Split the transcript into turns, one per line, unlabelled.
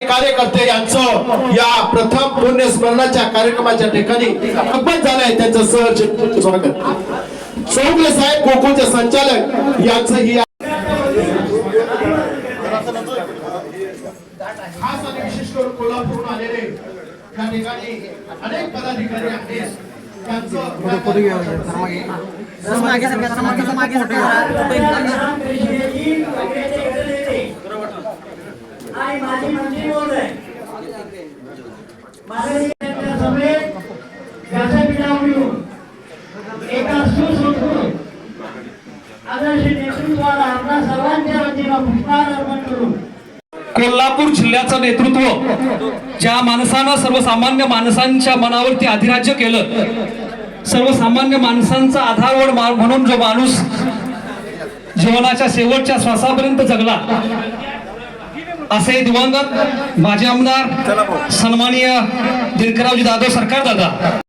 कार्यकर्ते यांचं या प्रथम पुण्यस्मरणाच्या कार्यक्रमाच्या ठिकाणी आपण झालंय. त्यांचं सहर्ष स्वागत. चौगले साहेब गोकुळचे संचालक यांचं ही खास आणि विशेष करून कोल्हापूरून आलेले या ठिकाणी अनेक पदाधिकारी आहेत. त्यांचं
आणि माझी मंत्री महोदय माननीय समेत व्यासपीठावर येऊन एका सुसंस्कृत आदर्श नेतृत्वाला आपल्या सर्वांच्या वतीनं पुष्पहार अर्पण करून
कोल्हापूर जिल्ह्याचं नेतृत्व ज्या माणसानं सर्वसामान्य माणसांच्या मनावरती अधिराज्य केलं सर्वसामान्य माणसांचा आधारवड म्हणून जो माणूस जीवनाच्या शेवटच्या श्वासापर्यंत जगला असे दिवंगत माजी आमदार सन्माननीय दिनकररावजी जाधव सरकार दादा.